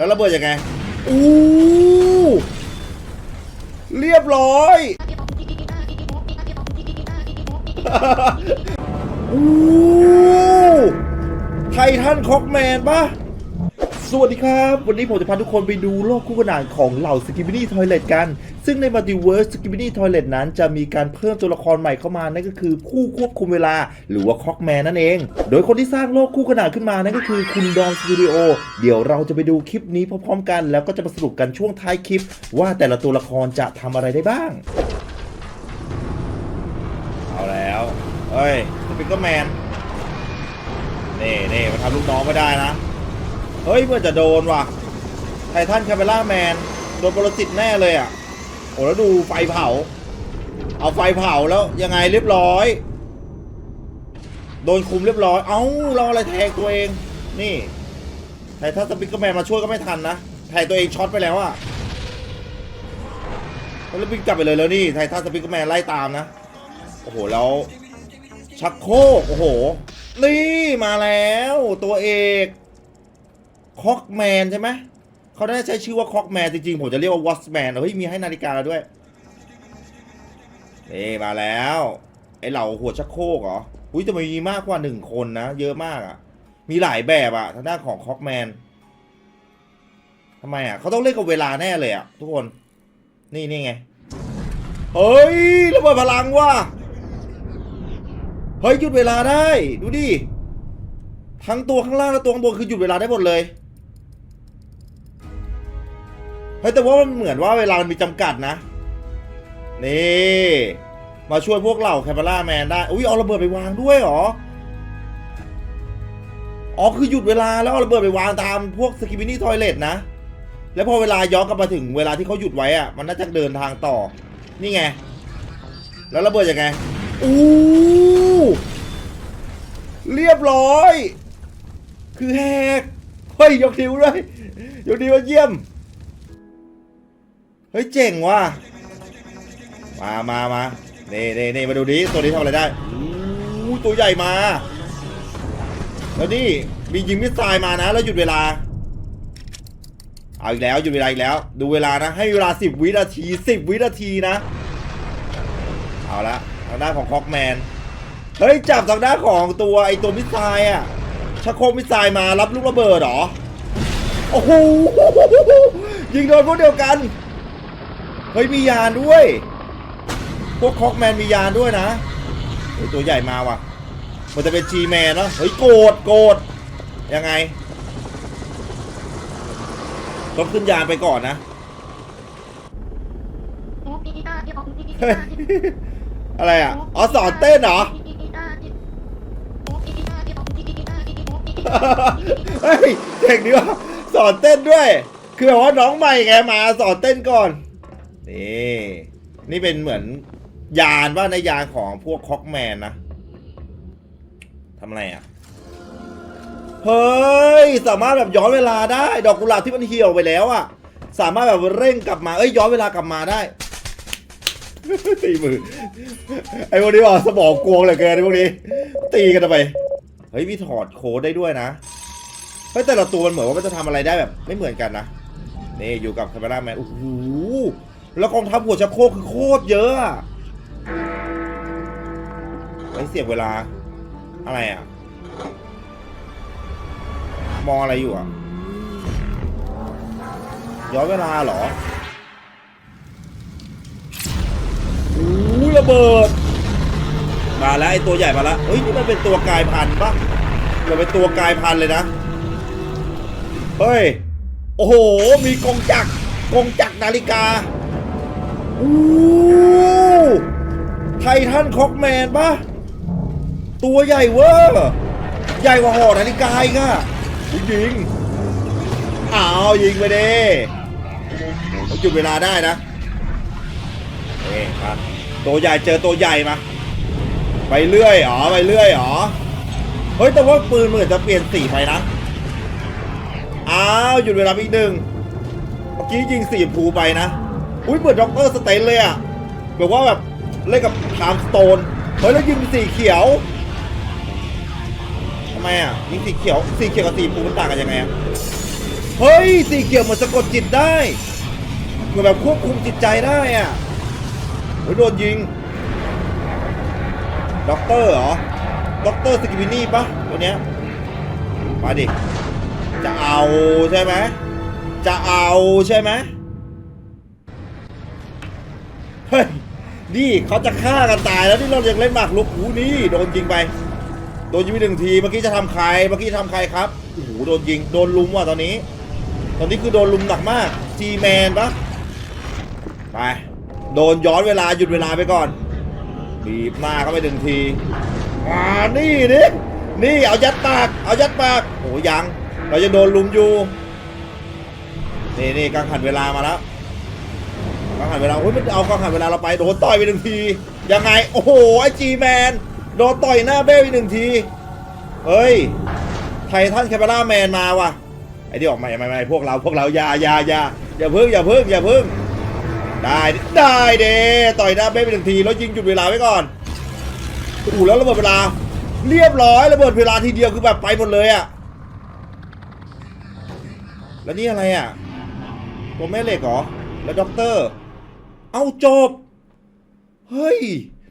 แล้วระเบิดยังไงอู้เรียบร้อยอู้ไททันคอกแมนปะ สวัสดีครับ วันนี้ผมจะพาทุกคนไปดูโลกคู่ขนานของเหล่าสกิบินี่ทอยเลตกัน ซึ่งในมัลติเวิร์สสกิบินี่ทอยเลตนั้นจะมีการเพิ่มตัวละครใหม่เข้ามา นั่นก็คือคู่ควบคุมเวลา หรือว่าคอกแมนนั่นเอง โดยคนที่สร้างโลกคู่ขนานขึ้นมา นั่นก็คือคุณดอนสตูดิโอ เดี๋ยวเราจะไปดูคลิปนี้พร้อมๆกัน แล้วก็จะมาสรุปกันช่วงท้ายคลิป ว่าแต่ละตัวละครจะทำอะไรได้บ้าง เอาแล้วเฮ้ยสปิเกอร์แมน นี่นี่มาทำลูกน้องไม่ได้นะ เฮ้ยเมื่อจะโดนว่ะไททันคาเมล่าแมนโดนปรสิตแน่เลยอะโอ้แล้วดูไฟเผา เอาไฟเผาแล้วยังไงเรียบร้อย โดนคุมเรียบร้อย เอ้าเราอะไรแทงตัวเอง นี่ไททันสปิเกอร์แมนมาช่วยก็ไม่ทันนะแทงตัวเองช็อตไปแล้วอะแล้ววิ่งกลับไปเลยแล้วนี่ไททันสปิเกอร์แมนไล่ตามนะ โอ้โหแล้วชักโคกโอ้โห นี่มาแล้วตัวเอก คอกแมนใช่ไหมเขาได้ใช้ชื่อว่าคอกแมนจริงๆ ผมจะเรียกว่าวอสแมนเฮ้ย มีให้นาฬิกาแล้วด้วยนี่มาแล้ว ไอเหล่าหัวชักโครกเหรอ อุ้ยแต่มันมีมากกว่าหนึ่งคนนะ เยอะมากอะ่ะ มีหลายแบบอะ่ะทางด้านของคอกแมนทำไมอะ่ะเขาต้องเล่นกับเวลาแน่เลยอะ่ะ ทุกคน นี่นี่ไง เฮ้ยระเบิดพลังว่ะ เฮ้ยหยุดเวลาได้ ดูดิทั้งตัวข้างล่างและตัวข้างบนคือหยุดเวลาได้หมดเลย เฮ้ยแต่ว่ามันเหมือนว่าเวลามันมีจำกัดนะ นี่ มาช่วยพวกเหล่าแคปเปล่าแมนได้ อุ้ยเอาระเบิดไปวางด้วยเหรอ อ๋อคือหยุดเวลาแล้วเอาระเบิดไปวางตามพวกสกิบินี่ทอยเลตนะ แล้วพอเวลาย้อนกลับมาถึงเวลาที่เขาหยุดไว้อะมันน่าจะเดินทางต่อ นี่ไง แล้วระเบิดยังไง อู้เรียบร้อย คือแหกเฮ้ยยกนิ้วด้วยยกนิ้วเยี่ยม เฮ้ยเจ๋งว่ะ มามามาเน่เน่เน่มาดูดิตัวนี้ทำอะไรได้อู้ตัวใหญ่มา แล้วนี่มียิงมิสไซล์มานะ แล้วหยุดเวลา เอาอีกแล้วหยุดเวลาอีกแล้ว ดูเวลานะ ให้เวลา 10 วินาที 10 วินาทีนะ เอาละทางด้านของคอกแมน เฮ้ยจับทางด้านของตัวไอตัวมิสไซล์อะชักโครกมิสไซล์มารับลูกระเบิดเหรอ โอ้โหยิงโดนพวกเดียวกัน เฮ้ยมียานด้วย พวกคอกแมนมียานด้วยนะเฮ้ยตัวใหญ่มาว่ะ มันจะเป็นจีแมนเนาะเฮ้ยโกรธโกรธยังไงต้องขึ้นยานไปก่อนนะ อะไรอะ อ๋อสอนเต้นเหรอ เฮ้ยเด็กดีว่ะสอนเต้นด้วย คือแบบว่าน้องใหม่ไงมาสอนเต้นก่อน นี่นี่เป็นเหมือนยานว่าในยานของพวกคอกแมนนะทำอะไรอะ เฮ้ย สามารถแบบย้อนเวลาได้ ดอกกุหลาบที่มันเหี่ยวไปแล้วอะ สามารถแบบเร่งกลับมา เอ้ยย้อนเวลากลับมาได้ตีมือ ไอ้พวกนี้บอกสมองกวงเหลือเกินไอ้พวกนี้ ตีกันทำไมเฮ้ยมีถอดโค้ดได้ด้วยนะ เฮ้ยแต่ละตัวมันเหมือนว่ามันจะทำอะไรได้แบบ ไม่เหมือนกันนะ นี่อยู่กับคาเมราแมนโอ้โห แล้วกองทัพหัวชักโครกคือโคตรเยอะอะไว้เสียบเวลา อะไรอะ มองอะไรอยู่อะ ย้อนเวลาเหรอโอ้ยระเบิด มาแล้วไอตัวใหญ่มาแล้วเฮ้ยนี่มันเป็นตัวกายพันธุ์ปะมันเป็นตัวกายพันธุ์เลยนะ เฮ้ย โอ้โห มีกองจักรกองจักรนาฬิกา อู้ไททันคอกแมนปะตัวใหญ่เวอร์ใหญ่กว่าหอนาฬิกาอีกอะยิงอ้าวยิงไปดิเขาจุดเวลาได้นะเอ้มาตัวใหญ่เจอตัวใหญ่มา ไปเรื่อยอ๋อไปเรื่อยอ๋อเฮ้ยแต่ว่าปืนเหมือนจะเปลี่ยนสีไปนะอ้าวหยุดเวลาอีกหนึ่งเมื่อกี้ยิงสีชมพูไปนะ อุ้ยเหมือนด็อกเตอร์สเตนเลยอะแบบว่าแบบเล่นกับไทม์สโตน เฮ้ยแล้วยิงสีเขียวทำไมอะยิงสีเขียวสีเขียวกับสีชมพูมันต่างกันยังไงอะเฮ้ยสีเขียวเหมือนสะกดจิตได้เหมือนแบบควบคุมจิตใจได้อะโอ้ยโดนยิงด็อกเตอร์เหรอด็อกเตอร์สกิบินี่ปะตัวเนี้ยมาดิจะเอาใช่ไหมจะเอาใช่ไหม เฮ้ย นี่เขาจะฆ่ากันตายแล้วนี่เรายังเล่นหมากลุกหูนี่โดนยิงไป โดนยิงไปหนึ่งที เมื่อกี้จะทำใคร เมื่อกี้จะทำใครครับโอ้โหโดนยิง โดนลุมว่ะตอนนี้ ตอนนี้คือโดนลุมหนักมากจีแมนปะไป โดนย้อนเวลาหยุดเวลาไปก่อน บีบหน้าเข้าไปหนึ่งทีมานี่นี่นี่เอายัดปาก เอายัดปากโอ้ยัง เราจะโดนลุมอยู่ นี่นี่กังหันเวลามาแล้ว กังหันเวลาเฮ้ยมันเอากังหันเวลาเราไปโดนต่อยไปหนึ่งที ยังไง โอ้โหไอจีแมนโดนต่อยหน้าเบ้ไปหนึ่งที เฮ้ย ไททันแคปเปล่าแมนมาว่ะ ไอที่ออกใหม่ใหม่ใหม่พวกเราพวกเรายายายาอย่าพึ่งอย่าพึ่งอย่าพึ่ง ได้ได้เด้ต่อยหน้าเบ้ไปหนึ่งที แล้วยิงหยุดเวลาไว้ก่อนโอ้แล้วระเบิดเวลา เรียบร้อยระเบิดเวลาทีเดียวคือแบบไปหมดเลยอะแล้วนี่อะไรอะตัวแม่เหล็กเหรอ แล้วด็อกเตอร์ เอาจบ เฮ้ย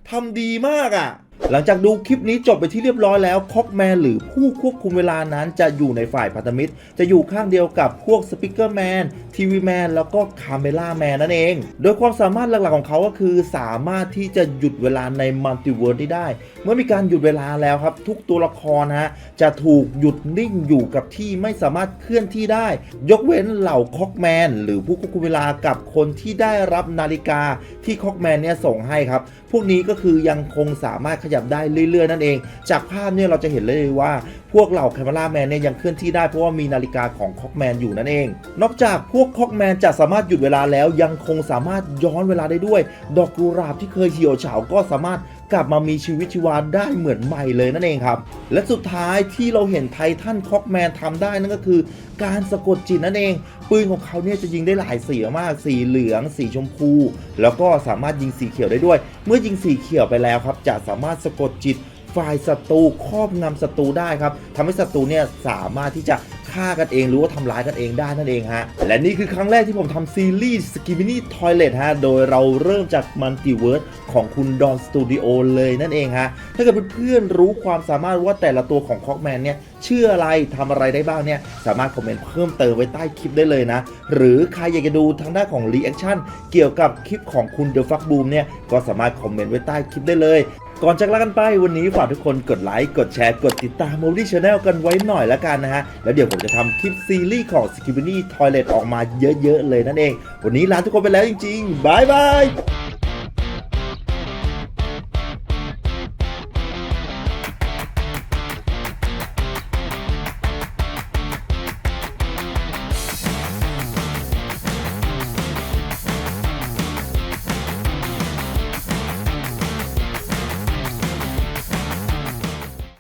ทำดีมากอะ่ะ หลังจากดูคลิปนี้จบไปที่เรียบร้อยแล้วคอกแมนหรือผู้ควบคุมเวลานั้นจะอยู่ในฝ่ายพันธมิตร จะอยู่ข้างเดียวกับพวกสปิเกอร์แมนทีวีแมนแล้วก็คาเมล่าแมนนั่นเอง โดยความสามารถหลักๆของเขาก็คือ สามารถที่จะหยุดเวลาในมัลติเวิร์สได้ เมื่อมีการหยุดเวลาแล้วครับ ทุกตัวละครฮะจะถูกหยุดนิ่งอยู่กับที่ไม่สามารถเคลื่อนที่ได้ ยกเว้นเหล่าคอกแมนหรือผู้ควบคุมเวลากับคนที่ได้รับนาฬิกาที่คอกแมนเนี่ยส่งให้ครับพวกนี้ก็คือยังคงสามารถขยับได้เรื่อยๆ นั่นเอง จากภาพเนี่ยเราจะเห็นเลยว่าพวกเหล่าแคมราแมนเนี่ยยังเคลื่อนที่ได้เพราะว่ามีนาฬิกาของคอกแมนอยู่นั่นเอง นอกจากพวกคอกแมนจะสามารถหยุดเวลาแล้วยังคงสามารถย้อนเวลาได้ด้วย ดอกกุหลาบที่เคยเหี่ยวเฉาก็สามารถกลับมามีชีวิตชีวาได้เหมือนใหม่เลยนั่นเองครับ และสุดท้ายที่เราเห็นไททันคอกแมนทำได้นั่นก็คือการสะกดจิตนั่นเอง ปืนของเขาเนี่ยจะยิงได้หลายสีมาก สีเหลือง สีชมพู แล้วก็สามารถยิงสีเขียวได้ด้วย เมื่อยิงสีเขียวไปแล้วครับ จะสามารถสะกดจิตฝ่ายศัตรูครอบงำศัตรูได้ครับทำให้ศัตรูเนี่ยสามารถที่จะฆ่ากันเองหรือว่าทำร้ายกันเองได้นั่นเองฮะ และนี่คือครั้งแรกที่ผมทำซีรีส์ s k i m i n i Toilet ฮะ โดยเราเริ่มจากมัลติเวิร์สของคุณดอนสตูดิโอเลยนั่นเองฮะ ถ้าเกิดเพื่อนๆรู้ความสามารถว่าแต่ละตัวของคอกแมนเนี่ยชื่ออะไรทำอะไรได้บ้างเนี่ย สามารถคอมเมนต์เพิ่มเติมไว้ใต้คลิปได้เลยนะ หรือใครอยากจะดูทางด้านของรีแอคชั่นเกี่ยวกับคลิปของคุณเดอะฟักบูมเนี่ยก็สามารถคอมเมนต์ไว้ใต้คลิปได้เลย ก่อนจากลากันไปวันนี้ฝากทุกคนกดไลค์กดแชร์กดติดตามโมลี่ชาแนลกันไว้หน่อยละกันนะฮะ แล้วเดี๋ยวผมจะทำคลิปซีรีส์ของ s k i b i n y Toilet ออกมาเยอะๆเลยนั่นเอง วันนี้ลาทุกคนไปแล้วจริงๆบายบาย